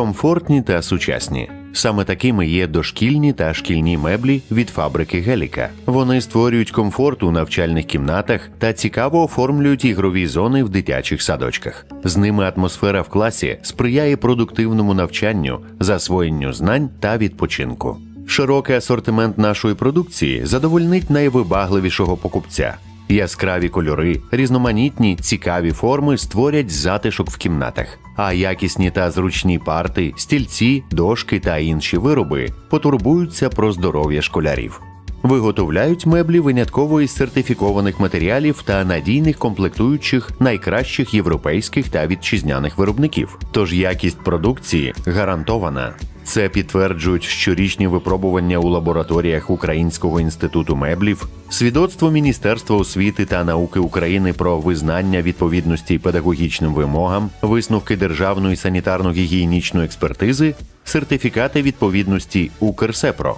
комфортні та сучасні. Саме такими є дошкільні та шкільні меблі від фабрики Геліка. Вони створюють комфорт у навчальних кімнатах та цікаво оформлюють ігрові зони в дитячих садочках. З ними атмосфера в класі сприяє продуктивному навчанню, засвоєнню знань та відпочинку. Широкий асортимент нашої продукції задовольнить найвибагливішого покупця. Яскраві кольори, різноманітні, цікаві форми створять затишок в кімнатах, а якісні та зручні парти, стільці, дошки та інші вироби потурбуються про здоров'я школярів. Виготовляють меблі винятково із сертифікованих матеріалів та надійних комплектуючих найкращих європейських та вітчизняних виробників. Тож якість продукції гарантована. Це підтверджують щорічні випробування у лабораторіях Українського інституту меблів, свідоцтво Міністерства освіти та науки України про визнання відповідності педагогічним вимогам, висновки державної санітарно-гігієнічної експертизи, сертифікати відповідності Укрсепро.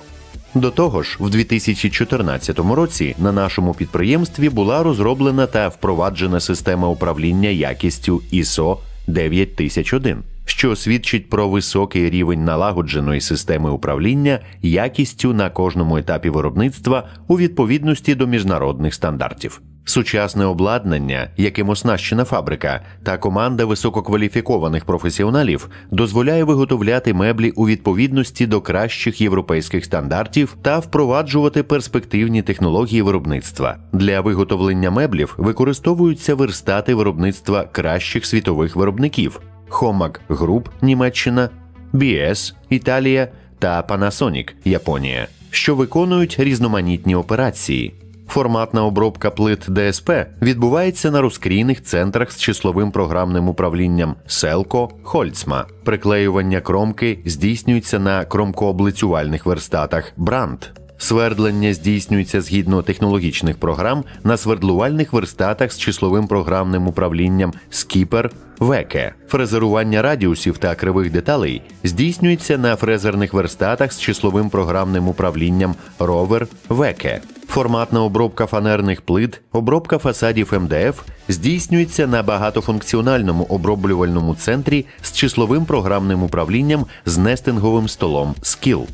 До того ж, в 2014 році на нашому підприємстві була розроблена та впроваджена система управління якістю ISO 9001, що свідчить про високий рівень налагодженої системи управління якістю на кожному етапі виробництва у відповідності до міжнародних стандартів. Сучасне обладнання, яким оснащена фабрика, та команда висококваліфікованих професіоналів дозволяє виготовляти меблі у відповідності до кращих європейських стандартів та впроваджувати перспективні технології виробництва. Для виготовлення меблів використовуються верстати виробництва кращих світових виробників: Homag Group Німеччина, BS Італія та Panasonic Японія, що виконують різноманітні операції. Форматна обробка плит ДСП відбувається на розкрійних центрах з числовим програмним управлінням Селко Хольцма. Приклеювання кромки здійснюється на кромкооблицювальних верстатах Бранд. Свердлення здійснюється згідно технологічних програм на свердлувальних верстатах з числовим програмним управлінням Скіпер Веке. Фрезерування радіусів та кривих деталей здійснюється на фрезерних верстатах з числовим програмним управлінням Ровер Веке. Форматна обробка фанерних плит, обробка фасадів МДФ здійснюється на багатофункціональному оброблювальному центрі з числовим програмним управлінням з нестинговим столом Skill.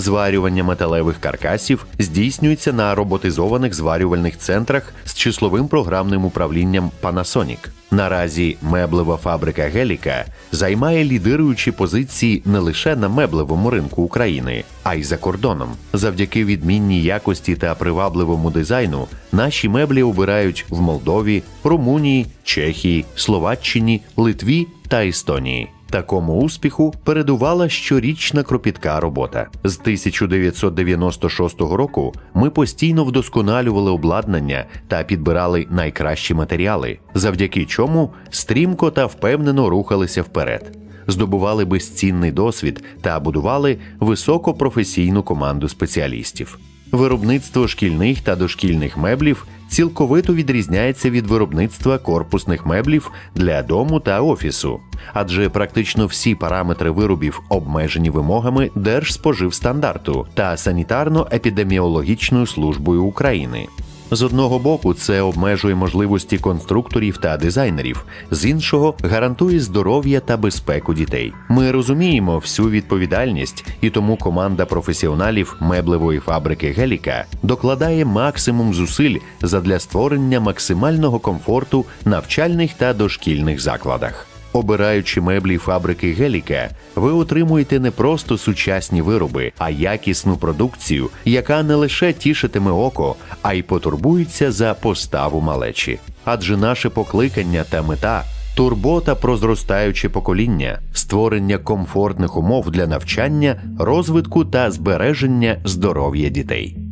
Зварювання металевих каркасів здійснюється на роботизованих зварювальних центрах з числовим програмним управлінням Panasonic. Наразі меблева фабрика Геліка займає лідируючі позиції не лише на меблевому ринку України, а й за кордоном. Завдяки відмінній якості та привабливому дизайну наші меблі обирають в Молдові, Румунії, Чехії, Словаччині, Литві та Естонії. Такому успіху передувала щорічна кропітка робота. З 1996 року ми постійно вдосконалювали обладнання та підбирали найкращі матеріали, завдяки чому стрімко та впевнено рухалися вперед. Здобували безцінний досвід та будували високопрофесійну команду спеціалістів. Виробництво шкільних та дошкільних меблів цілковито відрізняється від виробництва корпусних меблів для дому та офісу, адже практично всі параметри виробів обмежені вимогами Держспоживстандарту та санітарно-епідеміологічною службою України. З одного боку, це обмежує можливості конструкторів та дизайнерів, з іншого гарантує здоров'я та безпеку дітей. Ми розуміємо всю відповідальність, і тому команда професіоналів меблевої фабрики Геліка докладає максимум зусиль задля створення максимального комфорту навчальних та дошкільних закладах. Обираючи меблі фабрики Геліка, ви отримуєте не просто сучасні вироби, а якісну продукцію, яка не лише тішитиме око, а й потурбується за поставу малечі. Адже наше покликання та мета турбота про зростаюче покоління, створення комфортних умов для навчання, розвитку та збереження здоров'я дітей.